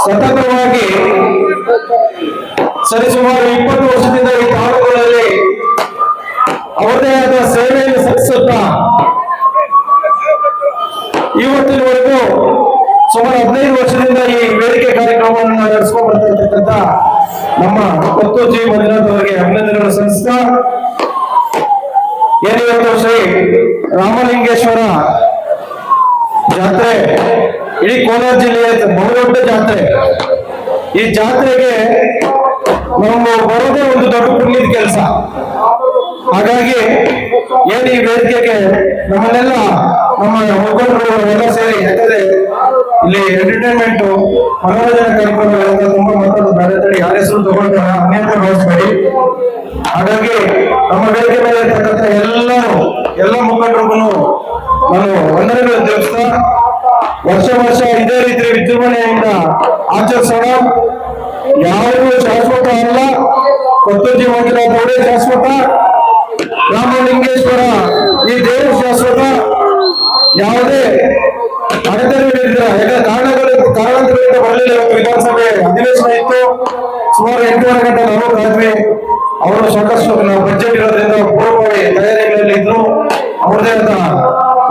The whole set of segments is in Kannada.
ಸತತವಾಗಿ ಸರಿಸುಮಾರು ಇಪ್ಪತ್ತು ವರ್ಷದಿಂದ ಈ ತಾಲೂಕುಗಳಲ್ಲಿ ಅವರದೇ ಆದ ಸೇವೆಯನ್ನು ಸಲ್ಲಿಸುತ್ತಾ ಇವತ್ತಿನವರೆಗೂ ಸುಮಾರು ಹದಿನೈದು ವರ್ಷದಿಂದ ಈ ವೇದಿಕೆ ಕಾರ್ಯಕ್ರಮವನ್ನು ನಡೆಸ್ಕೊಂಡು ಬರ್ತಾ ಇರ್ತಕ್ಕಂಥ ನಮ್ಮ ಕೊತ್ತೂಜಿ ಮಂಜುನಾಥ್ ಅವರಿಗೆ ಅಭಿನಂದನೆಗಳು ಸಲ್ಲಿಸ್ತಾ ಏನಿವತ್ತು ಶ್ರೀ ಜಾತ್ರೆ ಇಡೀ ಕೋಲಾರ ಜಿಲ್ಲೆಯ ಬಹುದೊಡ್ಡ ಜಾತ್ರೆ. ಈ ಜಾತ್ರೆಗೆ ನಾವು ಬರೋದೇ ಒಂದು ದೊಡ್ಡ ಪುಣ್ಯದ ಕೆಲಸ. ಹಾಗಾಗಿ ಏನು ಈ ವೇದಿಕೆಗೆ ನಮ್ಮನ್ನೆಲ್ಲ ನಮ್ಮ ಮುಖಂಡರು ಎಲ್ಲ ಸೇರಿ, ಯಾಕಂದ್ರೆ ಇಲ್ಲಿ ಎಂಟರ್ಟೈನ್ಮೆಂಟ್ ಮನೋರಂಜನಾ ಕಾರ್ಯಕ್ರಮಗಳಿಂದ ತುಂಬಾ ಮಾತಾಡೋದು ಬೇರೆ ತಡೆ ಯಾರ ಹೆಸರು ತಗೊಂಡು ಅನೇಕ ಬಳಸಬೇಡಿ ಹಾಗಾಗಿ ನಮ್ಮ ವೇದಿಕೆ ಮೇಲೆ ಇರ್ತಕ್ಕಂಥ ಎಲ್ಲರೂ, ಎಲ್ಲ ಮುಖಂಡರಿಗೂ ನಾನು ವಂದನೆಗಳನ್ನು ತಿಳಿಸ್ತಾ ವರ್ಷ ವರ್ಷ ಇದೇ ರೀತಿ ವಿಜೃಂಭಣೆಯಿಂದ ಆಚರಿಸೋಣ. ಯಾರು ಶಾಶ್ವತ ಅಲ್ಲ. ಕೊತ್ತೂಜಿ ಅವರೇ ಶಾಶ್ವತ. ರಾಮಲಿಂಗೇಶ್ವರ ಈ ದೇವರು ಶಾಶ್ವತ. ಯಾವುದೇ ಅಡೆತಡೆಗಳಿಲ್ಲ ಯಾಕಂದ್ರೆ ಕಾರಣಗಳು ಕಾರಣಾಂತರಗಳಿಂದ ಬರಲಿಲ್ಲ. ಇವತ್ತು ವಿಧಾನಸಭೆ ಅಧಿವೇಶನ ಇತ್ತು. ಸುಮಾರು ಎಂಟೂವರೆ ಗಂಟೆ ನಾವು ಕಾದ್ವಿ ಅವರು ಸಾಕಷ್ಟು ಬಜೆಟ್ ಇರೋದ್ರಿಂದ ಪೂರ್ವಭಾವಿ ತಯಾರಿಗಳಲ್ಲಿ ಇದ್ರು. ಅವರದೇ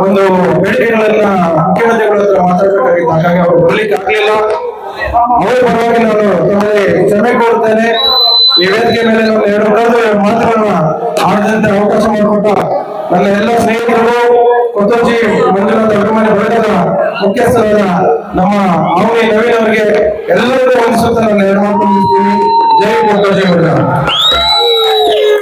ಒಂದು ಬೇಡಿಕೆಗಳನ್ನ ಮುಖ್ಯಮಂತ್ರಿಗಳ ಹತ್ರ ಮಾತಾಡಬೇಕಾಗಿತ್ತು. ಹಾಗಾಗಿ ಅವರು ಬರ್ಲಿಕ್ಕೆ ಆಗ್ಲಿಲ್ಲ. ಅವರ ಪರವಾಗಿ ನಾನು ತಮ್ಮಲ್ಲಿ ಕ್ಷಮೆ ಕೋರ್ತೇನೆ ಈ ವೇದಿಕೆ ಮೇಲೆ ನಾನು ಎರಡು ಕಡೆ ಮಾತುಗಳನ್ನ ಆಡದಂತೆ ಅವಕಾಶ ಮಾಡಿಕೊಟ್ಟ ನನ್ನ ಎಲ್ಲ ಸ್ನೇಹಿತರು ಕೊತ್ತೋಜಿ ಮಂಜುನಾಥ ಅಭಿಮಾನಿ ಬಳಗದ ಮುಖ್ಯಸ್ಥರಾದ ನಮ್ಮ ಅವನಿ ನವೀನ್ ಅವರಿಗೆ ಎಲ್ಲರಿಗೂ ವಂದಿಸುತ್ತಾ ನನ್ನ ಎರಡು ಮಾತು ಜೈ ಕೊತ್ತೋಜಿ ಮಂಜುನಾಥ್.